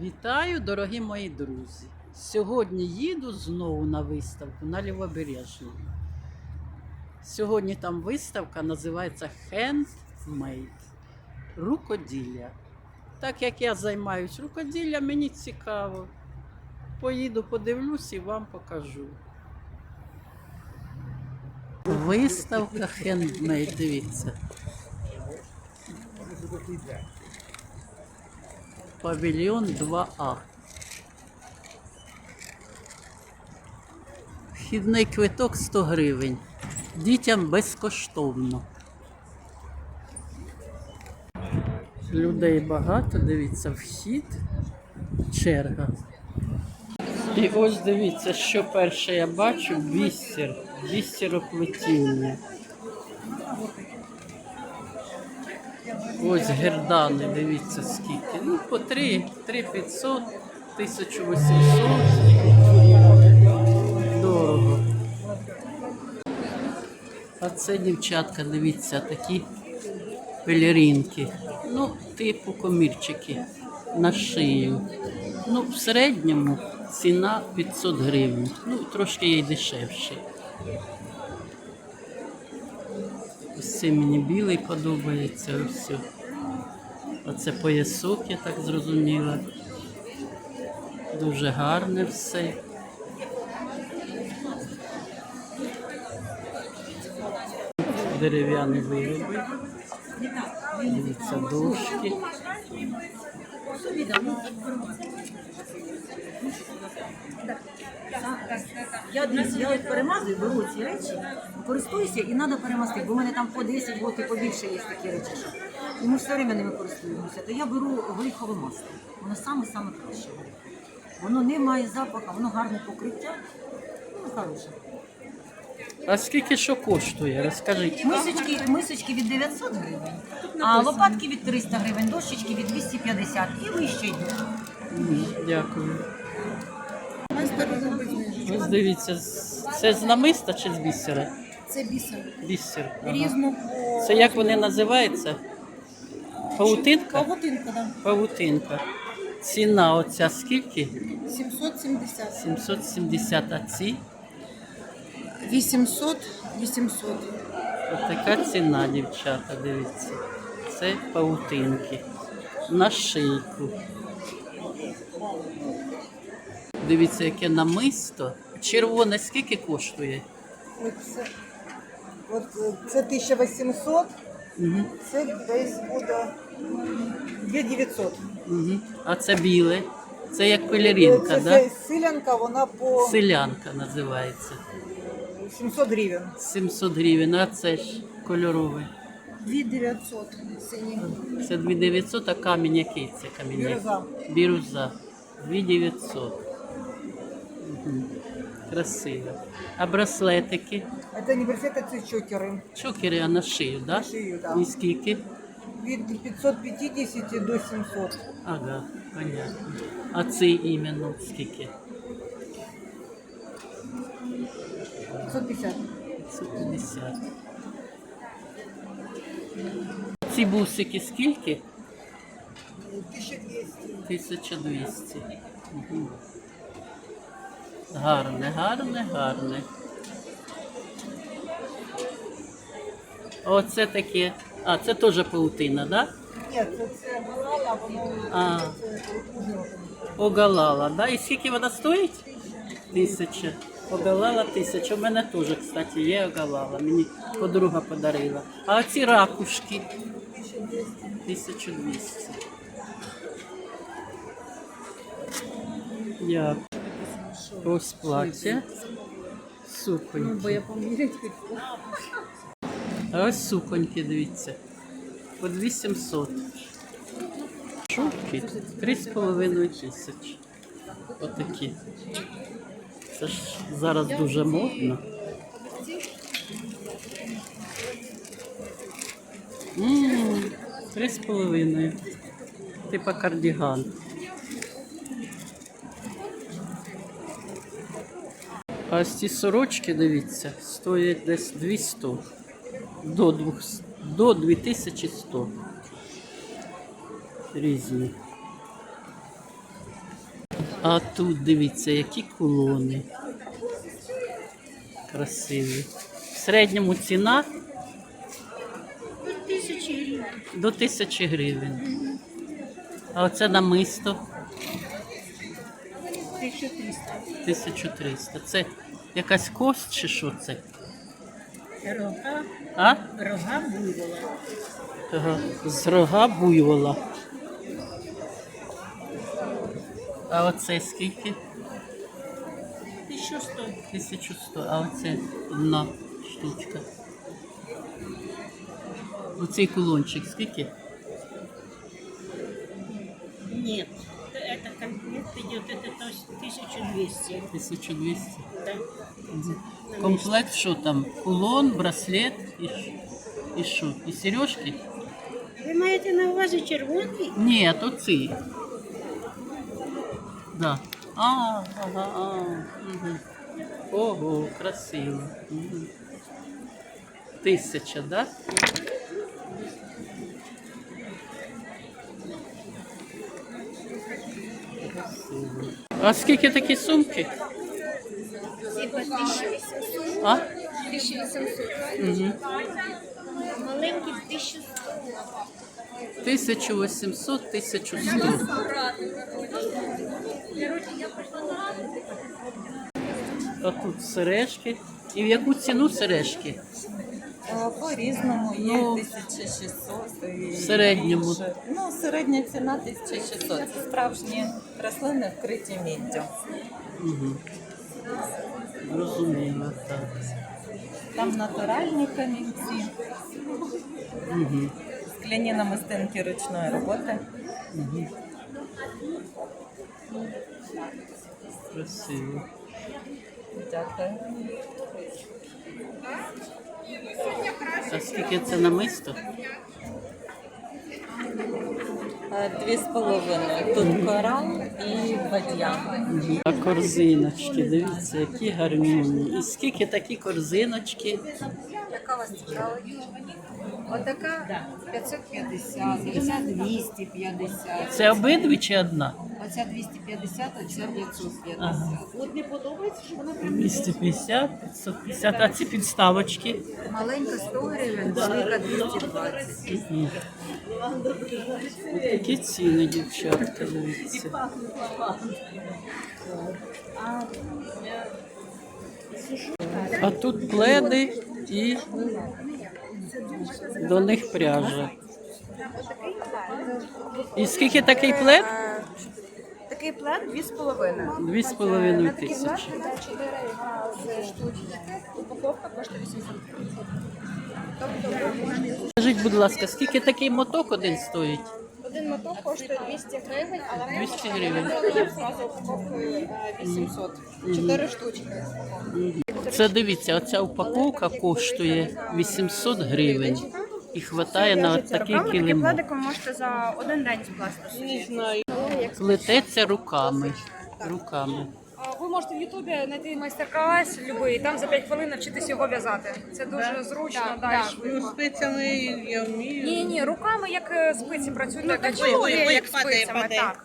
Вітаю, дорогі мої друзі! Сьогодні їду знову на виставку на Лівобережну. Сьогодні там виставка називається Handmade рукоділля. Так як я займаюсь рукоділлям, мені цікаво. Поїду, подивлюсь і вам покажу. Виставка Handmade, дивіться. Павільйон 2А. Вхідний квиток 100 гривень. Дітям безкоштовно. Людей багато, дивіться, вхід, черга. І ось дивіться, що перше я бачу бісер, бісероплетіння. Ось гердани, дивіться скільки. Ну, по 3, 3 500, 1800. Дорого. А це дівчатка, дивіться, такі пелеринки. Ну, типу комірчики на шию. Ну, в середньому ціна 500 гривень. Ну, трошки є й дешевше. Ось цей мені білий подобається. Ось. Оце поясок, я так зрозуміла. Дуже гарне все. Дерев'яні вироби. Дивіться, дошки. Я дивіться, я перемазую, беру ці речі, користуюся і треба перемастити, бо в мене там по 10 років побільше є такі речі. І ми все время ними користуємося. То я беру горіхове масло. Воно саме-саме краще. Воно не має запаху, воно гарне покриття. Ну, хороше. А скільки що коштує? Розкажіть. Мисочки, мисочки від 900 гривень, а лопатки від 300 гривень, дощечки від 250 і вище йдуть. Дякую. Ось дивіться, це з намиста чи з бісера? Це бісер. Бісер. ага. Різно по Це як вони називаються? Паутинка? павутинка, да. Павутинка. Ціна оця скільки? 770. 770, а ці? 800, 800. Ось така ціна, дівчата, дивіться. Це паутинки. На шийку. Дивіться, яке намисто. Червоне скільки коштує? Це, от, е, це 1800, Угу. це десь буде 2900. Угу. А це біле. Це як пелеринка, це да? силянка, вона по Селянка називається. 700 гривень. 700 гривень, а це ж кольоровий. 2900 синій. Це 2900, а камінь який це камінь? Бірюза. Бірюза. 2900. Угу. Красиво. А браслетики? Це не браслети, це чокери. Чокери, а на шию, да? На шию, да. І скільки? Від 550 до 700. Ага, понятно. А цей іменно скільки? 550. 150. Ці бусики скільки? 1200. 1200. Угу. Гарне, гарне, гарне. Оце таке. А, це теж паутина, так? Ні, це, це голала, воно А. Огалала, да? І скільки вона стоїть? Тисяча. Огалала тисяча. У мене теж, кстати, є огалала. Мені подруга подарила. А оці ракушки? 1200. Дякую. Ось плаття. Суконьки. Бо я поміряти. А ось суконьки, дивіться. По 2700. Шубки 3,5 тисячі. Отакі. Це ж зараз дуже модно. Ммм, 3,5. Типа кардіган. А ось ці сорочки, дивіться, стоять десь 200 до 200, до 2100. Різні. А тут дивіться, які кулони. Красиві. В середньому ціна до тисячі гривень. А оце намисто 1300. Це якась кость чи що це? Рога, А? рога буйвола. Ага. З рога буйвола. А оце скільки? 1100. 1100. А оце одна штучка. Оцей кулончик скільки? Это комплект идет, это то есть 1200. 1200. Да. Мгм. Комплект що там? Кулон, браслет і, ш- і що? І сережки? Ви маєте на увазі червоний? Ні, то ці. Да. А, ага, а. Угу. Ого, красиво. Угу. Тисяча, да? А скільки такі сумки? Типа 1800, А? 1800. Угу. Маленький 1100. 1800, 1100. А тут сережки. І в яку ціну сережки? По-різному є Ну, 1600 і в середньому. більше. Середня ціна 1600. Це справжні рослини вкриті міддю. Угу. Зрозуміло, так. Там натуральні камінці, Угу. скляні намистинки ручної роботи. Угу. Красиво. Дякую. А скільки це намисто? Е, Дві з половиною. Тут корал і бадьян. А корзиночки, дивіться, які гарні. І скільки такі корзиночки? Яка вас цікавить? Отака 550, оця 250. Це обидві чи одна? Оця 250, а ця 550. Ага. От не подобається, що вона прям 250, 550, а ці підставочки. маленька 100 гривень, велика 220. Мгм. Ось Такі ціни, дівчатка, дивіться. А тут пледи і до них пряжа. І скільки такий плед? Такий плед дві з половиною. Дві з половиною Такий плед тисячі. йде 4 з штучки. Упаковка коштує 800 гривень. Скажіть, будь ласка, скільки такий моток один стоїть? один моток коштує 200 гривень, але ми 200 гривень. зразу упаковкою е, 800. Чотири штучки. Це дивіться, оця упаковка коштує 800 гривень. І хватає на от такий Руками таким килимок. пледиком можете за один день собі. Плететься руками. Rуками. Можете в Ютубі знайти майстер-клас любий, там за 5 хвилин навчитись його в'язати. Це дуже зручно, да, і швидко. Спицями я вмію. Ні, ні, руками як е, спиці працюють, так, так, як чоловік, ой, ой, як падає, спицями, падає. так.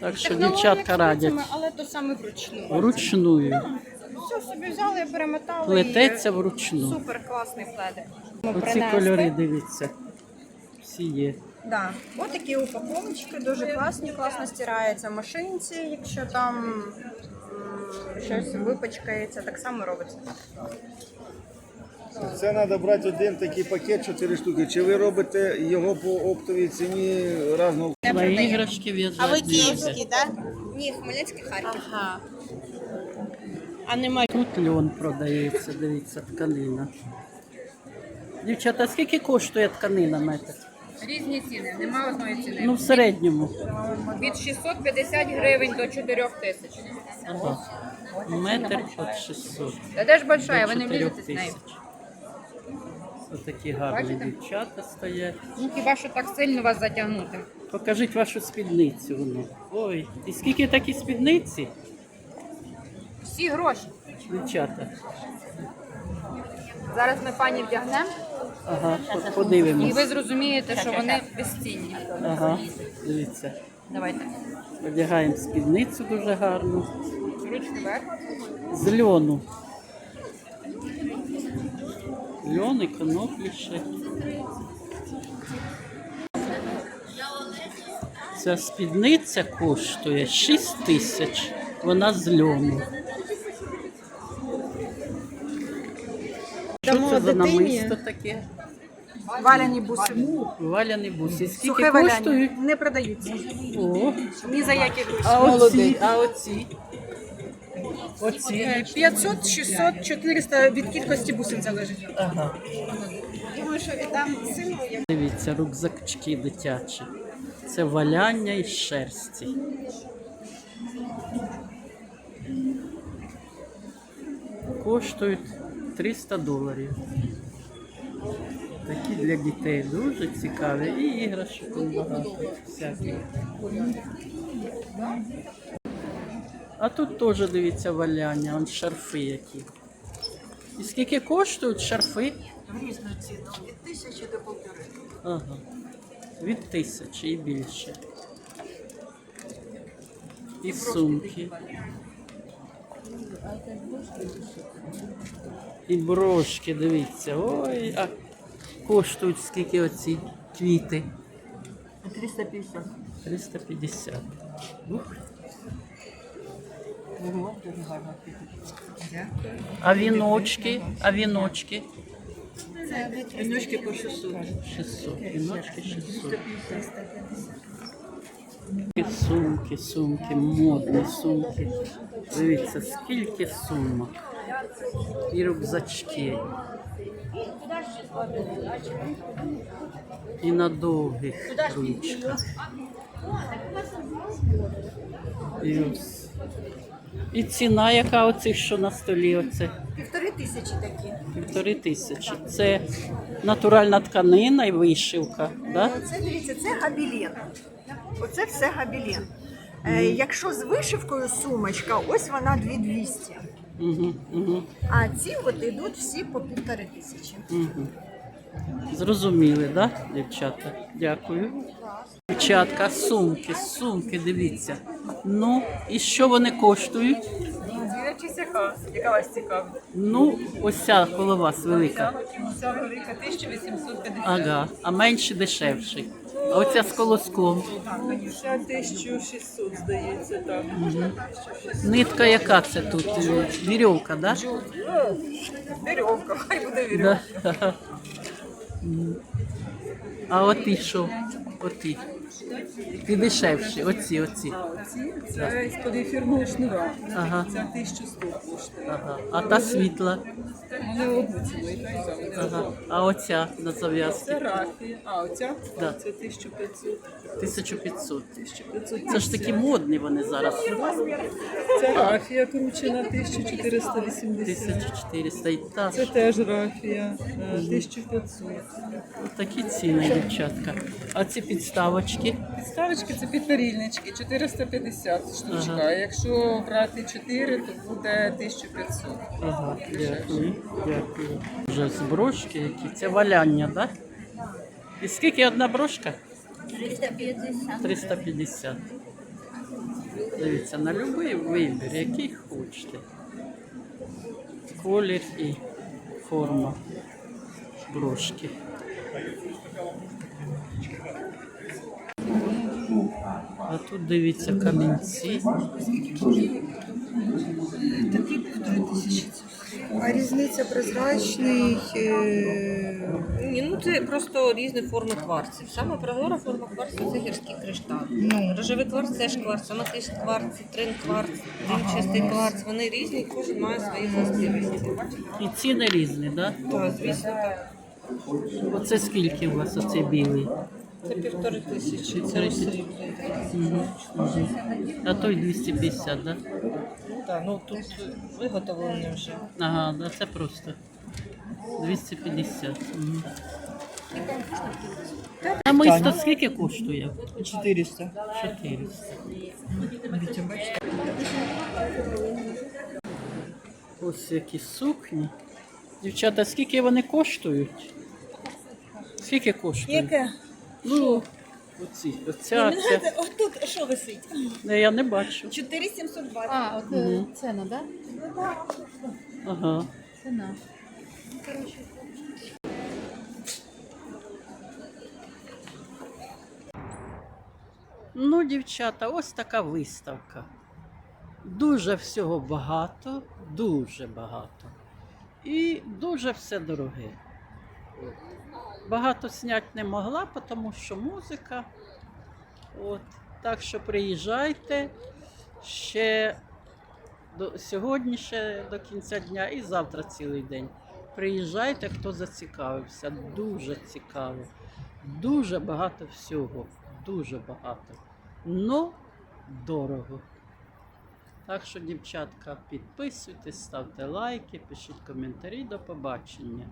Так що дівчатка радять спицями, Але то саме вручну. вручную. Все собі взяли, перемотали. Плететься і вручну. Супер класний пледик. Оці кольори, дивіться. Всі є. Да. Ось такі упаковочки, дуже класні, класно стираються в машинці, якщо там м, щось випачкається, так само робиться. Це треба брати один такий пакет, 4 штуки. Чи ви робите його по оптовій ціні разного? На іграшки в'язати. А ви київські, так? Ні, Хмельницький Харків. Ага. Тут льон продається, дивіться, тканина. Дівчата, скільки коштує тканина метр? Різні ціни, немає одної ціни. Ну, в середньому. Від 650 гривень до 4 тисяч. Ага. Метр от 600. Це теж большая, ви не 4 влізете з нею. тисяч. Ось такі гарні Бачите? дівчата стоять. Ну хіба що так сильно вас затягнути? Покажіть вашу спідницю. воно. Ой, і скільки такі спідниці, Всі гроші. дівчата? Зараз ми пані вдягнемо, Ага, і подивимось. ви зрозумієте, що вони безцінні. Ага, дивіться. Давайте. Одягаємо спідницю дуже гарну. З льону. Льон і коноплі ще. Ця спідниця коштує 6 тисяч. Вона з льону. За дитині. намисто таке? Валяні буси. Валяні буси. Скільки Сухе коштують? валяння. Не продаються. О, Ні за які гроші. а оці, а оці. Оці. 500, 600, 400 від кількості бусин залежить. Ага. Думаю, що віддам сину. Дивіться, рюкзачки дитячі. Це валяння із шерсті. Коштують 300 доларів. Такі для дітей дуже цікаві. І іграшок багато всяких. А тут теж дивіться валяння, он шарфи які. І скільки коштують шарфи? Різну ціну від тисячі до полтори. Ага. Від тисячі і більше. І сумки. І брошки, дивіться. Ой, а коштують скільки оці квіти? 350. 350. Ух. А віночки? А віночки? Віночки по 600. 600. Віночки 600. І Сумки, сумки, модні сумки. Дивіться, скільки сумок. І рюкзачки. І на довгих ручках. І, ось. і ціна, яка оцих, що на столі, оце Півтори тисячі такі. півтори тисячі. Це натуральна тканина і вишивка. Да? Це дивіться, це габілін. Оце все габілін. Е, якщо з вишивкою сумочка, ось вона 2200. Угу, угу, А ці от йдуть всі по півтори тисячі. угу. Зрозуміли, да, дівчата? Дякую. Дівчатка, сумки, сумки, дивіться. Ну, і що вони коштують? Дивлячись, яка, яка вас цікавить. Ну, ось ця коло вас велика. Ця велика 1850. Ага, а менші дешевші. А оця з колоском. Ще 1600, здається, так. Нитка яка це тут? Е, Вірьовка, да? Вірьовка, хай буде вірьовка. Да. А А і що? Оті. Ті дешевші, оці, оці. Це з-під ефірного шнура. Ага, Це 1100 коштує. ага. А та світла. Вони ціну і так. Ага. А оця на Це зав'язці. рафія. А, оця? Да. Це 1500. 1500. 1500. Це ж такі модні вони зараз. Це рафія кручена 1480. 1400 і та. Це теж рафія е, 1500. Такі ціни, дівчатка. А ці підставочки. Підставочки це підперільнички 450 штучка. Ага. А якщо брати 4, то буде 1500. Ага, дякую. Дякую. Вже з брошки які. Це валяння, так? Да? І скільки одна брошка? 350. 350. Дивіться, на будь-який вибір, який хочете. Колір і форма брошки. А тут дивіться камінці. А різниця прозрачний. Е... Ні, ну це просто різні форми кварців. Саме прозора форма кварцу це гірський кришталь. Ну. Рожевий кварц теж кварц, аметист кварц, трин кварц, димчастий кварц. Вони різні, кожен має свої властивості. І ціни різні, так? Да? Так, звісно, так. Оце скільки у вас оцей білий? Це півтори тисячі. Це угу. А той 250, да? Так, ну тут виготовлені вже. Ага, да, це просто 250. Угу. А мисто скільки коштує? 400. 400. Ось які сукні. Дівчата, скільки вони коштують? Скільки коштують? Яке? Ну, Оці, оця, ця. Отут що висить? Не, я не бачу. 4720. А, от Мгм. ціна, да? Ага. Ціна. Ну, дівчата, ось така виставка. Дуже всього багато, дуже багато. І дуже все дороге. Багато зняти не могла, тому що музика. От. Так що приїжджайте ще до, сьогодні ще до кінця дня і завтра цілий день. Приїжджайте, хто зацікавився. Дуже цікаво. Дуже багато всього. Дуже багато. Ну, дорого. Так що, дівчатка, підписуйтесь, ставте лайки, пишіть коментарі. До побачення.